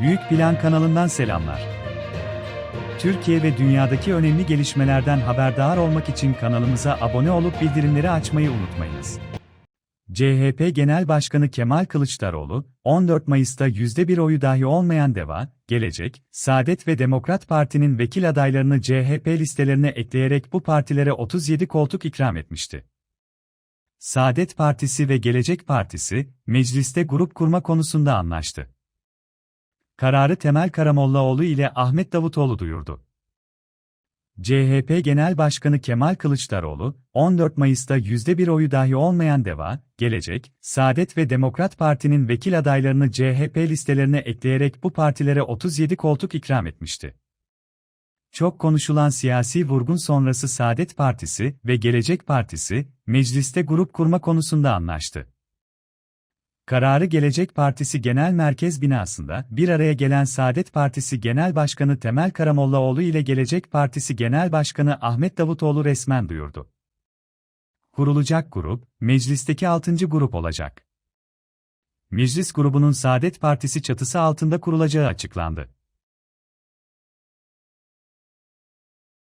Büyük Plan kanalından selamlar. Türkiye ve dünyadaki önemli gelişmelerden haberdar olmak için kanalımıza abone olup bildirimleri açmayı unutmayınız. CHP Genel Başkanı Kemal Kılıçdaroğlu, 14 Mayıs'ta %1 oyu dahi olmayan DEVA, Gelecek, Saadet ve Demokrat Parti'nin vekil adaylarını CHP listelerine ekleyerek bu partilere 37 koltuk ikram etmişti. Saadet Partisi ve Gelecek Partisi, mecliste grup kurma konusunda anlaştı. Kararı Temel Karamollaoğlu ile Ahmet Davutoğlu duyurdu. CHP Genel Başkanı Kemal Kılıçdaroğlu, 14 Mayıs'ta %1 oyu dahi olmayan DEVA, Gelecek, Saadet ve Demokrat Parti'nin vekil adaylarını CHP listelerine ekleyerek bu partilere 37 koltuk ikram etmişti. Çok konuşulan siyasi vurgun sonrası Saadet Partisi ve Gelecek Partisi, mecliste grup kurma konusunda anlaştı. Kararı Gelecek Partisi Genel Merkez binasında bir araya gelen Saadet Partisi Genel Başkanı Temel Karamollaoğlu ile Gelecek Partisi Genel Başkanı Ahmet Davutoğlu resmen duyurdu. Kurulacak grup, meclisteki 6. grup olacak. Meclis grubunun Saadet Partisi çatısı altında kurulacağı açıklandı.